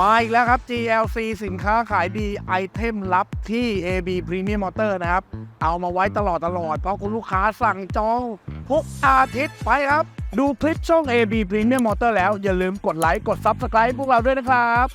มาอีกแล้วครับ GLC สินค้าขายดีไอเทมลับที่ AB Premium Motor นะครับ เอามาไว้ตลอดตลอด เพราะคุณลูกค้าสั่งจองทุกอาทิตย์ไปครับ ดูคลิปช่อง AB Premium Motor แล้วอย่าลืมกดไลค์ กด Subscribe พวกเราด้วยนะครับ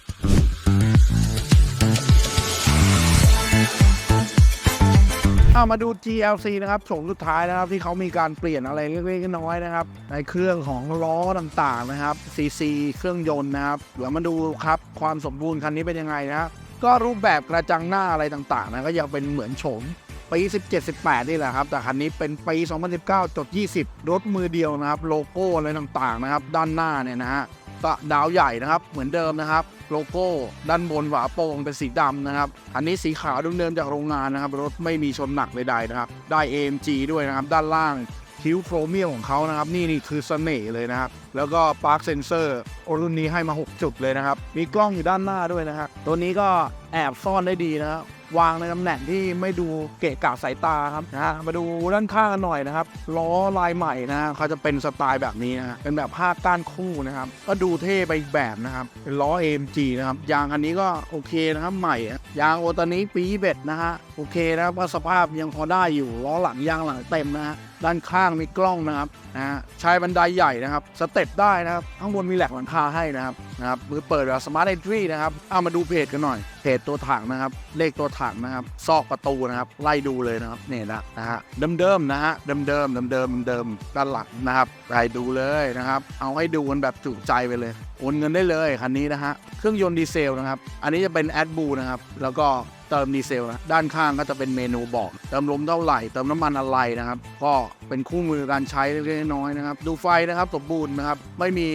เอามาดู GLC นะครับโฉมสุดท้ายนะครับที่เขามีการเปลี่ยนอะไรเล็กๆน้อยๆนะครับ ในเครื่องของล้อต่างๆนะครับ CC เครื่องยนต์นะครับเดี๋ยวมาดูครับความสมบูรณ์คันนี้เป็นยังไงนะครับก็รูปแบบกระจังหน้าอะไรต่างๆนะก็ยังเป็นเหมือนโฉมปี17-18 นี่แหละครับ แต่คันนี้เป็นปี 2019จด20 รถมือเดียวนะครับ โลโก้อะไรต่างๆนะครับ ด้านหน้าเนี่ยนะฮะก็ดาวใหญ่นะครับเหมือนเดิมนะครับ โลโก้ด้านบนฝาโปร่งเป็นสีดำนะครับ อันนี้สีขาวเดิมๆจากโรงงานนะครับ รถไม่มีชนหนักใดๆนะครับ ได้ AMG ด้วยนะครับ ด้านล่างคิ้วโครเมียมของเขานะครับ นี่นี่คือเสน่ห์เลยนะครับ แล้วก็ปาร์คเซนเซอร์รุ่นนี้ให้มา 6 จุดเลยนะครับ มีกล้องอยู่ด้านหน้าด้วยนะครับตัวนี้ก็แอบซ่อนได้ดีนะครับ วางในตำแหน่งที่ไม่ดูเกะกะสายตาครับนะฮะมาดูด้านข้างกันหน่อยนะครับล้อลายใหม่นะฮะเขาจะเป็นสไตล์แบบนี้นะเป็นแบบผ้าก้านคู่นะครับก็ดูเท่ไปอีกแบบนะครับเป็นล้อ AMG นะครับยางอันนี้ก็โอเคนะครับใหม่ ยางโอตานี้ปีเบ็ดนะฮะโอเคนะครับก็สภาพยังพอได้อยู่ล้อหลังยางหลังเต็มนะฮะ ด้านข้างมีกล้องนะครับนะฮะใช้บันไดใหญ่นะครับ สเต็ปได้นะครับ ข้างบนมีแหลกหลังคาให้นะครับนะครับมือเปิดแบบสมาร์ทเอนทรีนะครับเอามาดูเพจกันหน่อย เพจตัวถังนะครับ เลขตัวถังนะครับ ซอกประตูนะครับ ไล่ดูเลยนะครับเนี่ยนะนะฮะเดิมๆนะฮะเดิมๆเดิมๆเดิมๆด้านหลังนะครับไล่ดูเลยนะครับ เอาให้ดูกันแบบจุใจไปเลยโอนเงินได้เลยคันนี้นะฮะเครื่องยนต์ดีเซลนะครับ อันนี้จะเป็นแอดบูนะครับแล้วก็ เติมดีเซลนะด้านข้างก็จะเป็นเมนูบอก เติมลมเท่าไหร่ เติมน้ำมันอะไรนะครับ ก็เป็นคู่มือการใช้เล็กน้อยนะครับ ดูไฟนะครับสมบูรณ์นะครับ ไม่มี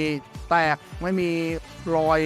แตกไม่มีรอย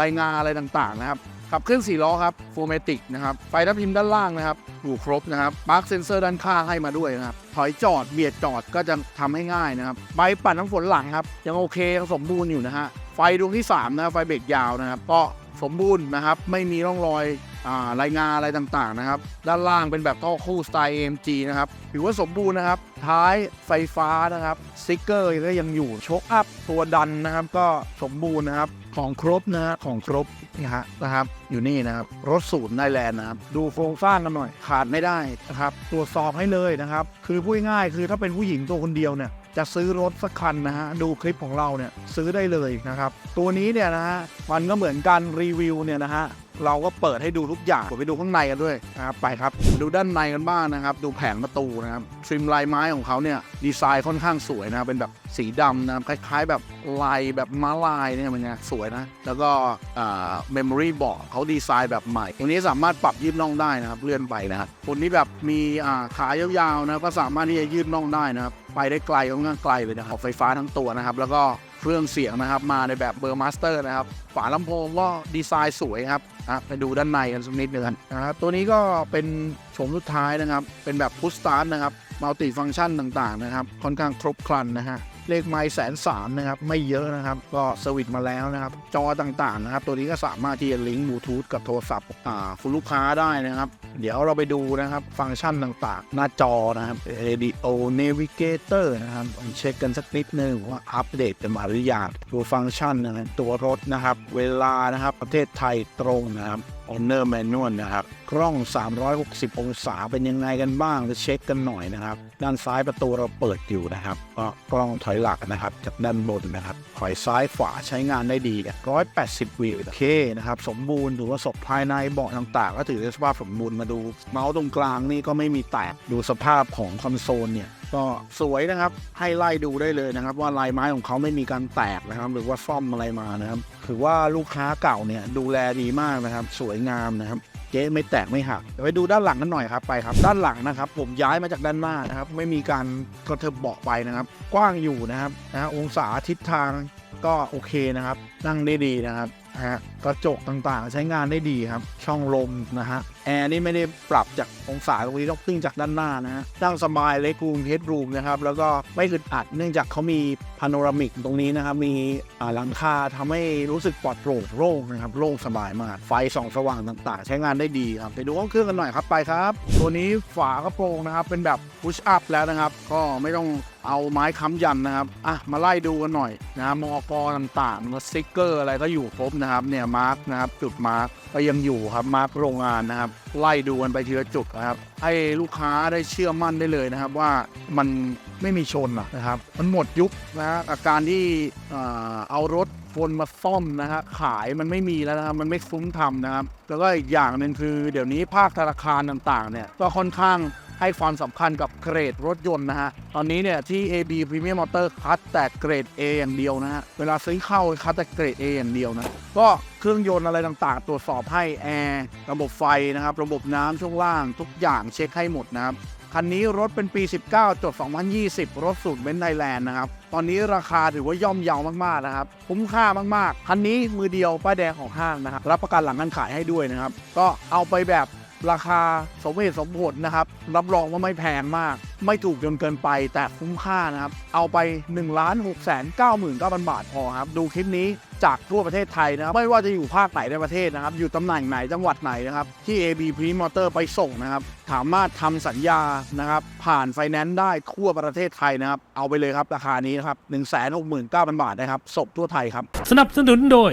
รายงานอะไรต่างๆนะครับขับเคลื่อน4ล้อครับโฟเมติกนะครับ ไฟทับทิมด้านล่างนะครับอยู่ครบนะครับปาร์คเซนเซอร์ด้านข้างให้มาด้วยนะครับ ถอยจอดเบียดจอดก็จะทำให้ง่ายนะครับ ใบปัดน้ำฝนหลังครับ ยังโอเคยังสมบูรณ์อยู่นะฮะ ไฟดวงที่3นะไฟเบรกยาวนะครับก็สมบูรณ์นะครับ ไม่มีร่องรอยอ่ารายงานอะไรต่างๆนะครับ ด้านล่างเป็นแบบท่อคู่สไตล์ AMG นะครับถือว่าสมบูรณ์นะครับ ท้ายไฟฟ้านะครับสติกเกอร์ก็ยังอยู่โชคอัพตัวดันนะครับ ก็สมบูรณ์นะครับของครบนะฮะของครบนี่ฮะนะครับ อยู่นี่นะครับ รถศูนย์ไดแลนด์นะครับ ดูโครงสร้างกันหน่อย ขาดไม่ได้นะครับตรวจสอบให้เลยนะครับ คือพูดง่ายคือถ้าเป็นผู้หญิงตัวคนเดียวเนี่ย จะซื้อรถสักคันนะฮะดูคลิปของเราเนี่ยซื้อได้เลยนะครับ ตัวนี้เนี่ยนะฮะมันก็เหมือนการรีวิวเนี่ยนะฮะเราก็เปิดให้ดูทุกอย่างไปดูข้างในกันด้วยนะครับไปครับ ดูด้านในกันบ้างนะครับ ดูแผงประตูนะครับทริมลายไม้ของเขาเนี่ยดีไซน์ค่อนข้างสวยนะเป็นแบบสีดำนะคล้ายๆ แบบลายแบบม้าลายเนี่ยมันไงสวยนะ แล้วก็อ่าเมมโมรี่บอร์ดเขาดีไซน์แบบใหม่ตรงนี้สามารถปรับยืดน่องได้นะครับเลื่อนไปนะครับคนที่แบบมีอ่าขายาวๆนะก็สามารถที่จะยืดน่องได้นะครับ ไปได้ไกลค่อนข้างไกลเลยนะครับไฟฟ้าทั้งตัวนะครับ แล้วก็เครื่องเสียงนะครับมาในแบบเบอร์มาสเตอร์นะครับ ฝาลำโพงก็ดีไซน์สวยครับอะไปดูด้านในกันสักนิดนึงนะครับตัวนี้ก็เป็นโฉมสุดท้ายนะครับ เป็นแบบพุชสตาร์ทนะครับมัลติฟังก์ชันต่างๆนะครับ ค่อนข้างครบครันนะฮะเลขไม้แสนสามนะครับ ไม่เยอะนะครับ ก็สวิตช์มาแล้วนะครับ จอต่างๆนะครับ ตัวนี้ก็สามารถที่จะลิงก์บลูทูธกับโทรศัพท์อ่าคุณลูกค้าได้นะครับ เดี๋ยวเราไปดูนะครับฟังก์ชันต่างๆ หน้าจอนะครับ Radio Navigator นะครับลองเช็คกันสักนิดนึงว่าอัปเดตกันมาหรือยังดูฟังก์ชันนะครับตัวรถนะครับ เวลานะครับประเทศไทยตรงนะครับ Owner Manual นะครับ กล้อง 360 องศาเป็นยังไงกันบ้างจะเช็คกันหน่อยนะครับ ด้านซ้ายประตูเราเปิดอยู่นะครับ ก็กล้องถอยหลังนะครับ จากด้านบนนะครับ ถอยซ้ายขวาใช้งานได้ดีเนี่ย180 วิวโอเคนะครับ สมบูรณ์ถือว่าศพภายในเบาะต่างๆ ก็ถือว่าสภาพสมบูรณ์มาดู เมาส์ตรงกลางนี่ก็ไม่มีแตก ดูสภาพของคอนโซลเนี่ยก็สวยนะครับ ให้ไล่ดูได้เลยนะครับ ว่าลายไม้ของเขาไม่มีการแตกนะครับ หรือว่าซ่อมอะไรมานะครับถือว่าลูกค้าเก่าเนี่ยดูแลดีมากนะครับ สวยงามนะครับ เจ๊ไม่แตกไม่หักเดี๋ยวไปดูด้านหลังกันหน่อยครับไปครับ ด้านหลังนะครับ ผมย้ายมาจากด้านหน้านะครับ ไม่มีการกระเทิบเบาะไปนะครับ กว้างอยู่นะครับนะฮะองศาทิศทางก็โอเคนะครับ นั่งได้ดีนะครับนะฮะกระจกต่างๆ ใช้งานได้ดีครับ ช่องลมนะฮะแอร์นี่ไม่ได้ปรับจากองศาตรงนี้ต้องขึ้นจากด้านหน้านะฮะนั่งสบายเล็กรูมเฮดรูมนะครับ แล้วก็ไม่อึดอัดเนื่องจากเขามีพาโนรามิกตรงนี้นะครับ มีหลังคาทำให้รู้สึกปลอดโปร่งโล่งนะครับ โล่งสบายมาก ไฟส่องสว่างต่างๆ ใช้งานได้ดีครับ ไปดูห้องเครื่องกันหน่อยครับไปครับ ตัวนี้ฝากระโปรงนะครับ เป็นแบบพุชอัพแล้วนะครับ ก็ไม่ต้องเอาไม้ค้ำยันนะครับ อะ มาไล่ดูกันหน่อยนะมอกต่างๆแล้วสติ๊กเกอร์อะไรก็อยู่ครบนะครับ เนี่ย มาร์กนะครับ จุดมาร์กก็ยังอยู่ครับ มาร์กโรงงานนะครับไล่ดูกันไปทีละจุดนะครับ ให้ลูกค้าได้เชื่อมั่นได้เลยนะครับ ว่ามันไม่มีชนนะครับ มันหมดยุคนะฮะอาการที่เอารถคนมาซ่อมนะฮะขายมันไม่มีแล้วนะครับมันไม่ฟุ้งทำนะครับ แล้วก็อีกอย่างหนึ่งคือ เดี๋ยวนี้ภาคธนาคารต่างๆเนี่ยก็ค่อนข้างให้ความสำคัญกับเกรดรถยนต์นะฮะ ตอนนี้เนี่ยที่ AB Premium Motor คัดแต่เกรด A อย่างเดียวนะฮะ เวลาซื้อเข้าคัดแต่เกรด A อย่างเดียวนะ ก็เครื่องยนต์อะไรต่างๆ ตรวจสอบให้แอร์ระบบไฟนะครับ ระบบน้ำช่วงล่างทุกอย่างเช็คให้หมดนะครับคันนี้รถเป็นปี 19 จด 2020 รถสูตรเบนซ์ไทยแลนด์นะครับ ตอนนี้ราคาถือว่าย่อมเยาวมาก ๆ นะครับ คุ้มค่ามาก ๆ คันนี้มือเดียวป้ายแดงของห้างนะครับ รับประกันหลังการขายให้ด้วยนะครับ ก็เอาไปแบบ ราคาสมเหตุสมผลนะครับ รับรองว่าไม่แพงมาก ไม่ถูกจนเกินไปแต่คุ้มค่านะครับ เอาไป 1 6 9 9 9 0 0 0 บาทพอครับ ดูคลิปนี้จากทั่วประเทศไทยนะครับ ไม่ว่าจะอยู่ภาคไหนในประเทศนะครับ อยู่ตำแหน่งไหนจังหวัดไหนนะครับ ที่ AB p r e m o t o r ไปส่งนะครับ สามารถทำสัญญานะครับ ผ่านไฟแนนซ์ได้ทั่วประเทศไทยนะครับ เอาไปเลยครับราคานี้นะครับ 1 6 9 0 0 0 บาทนะครับศพทั่วไทยครับ สนับสนุนโดย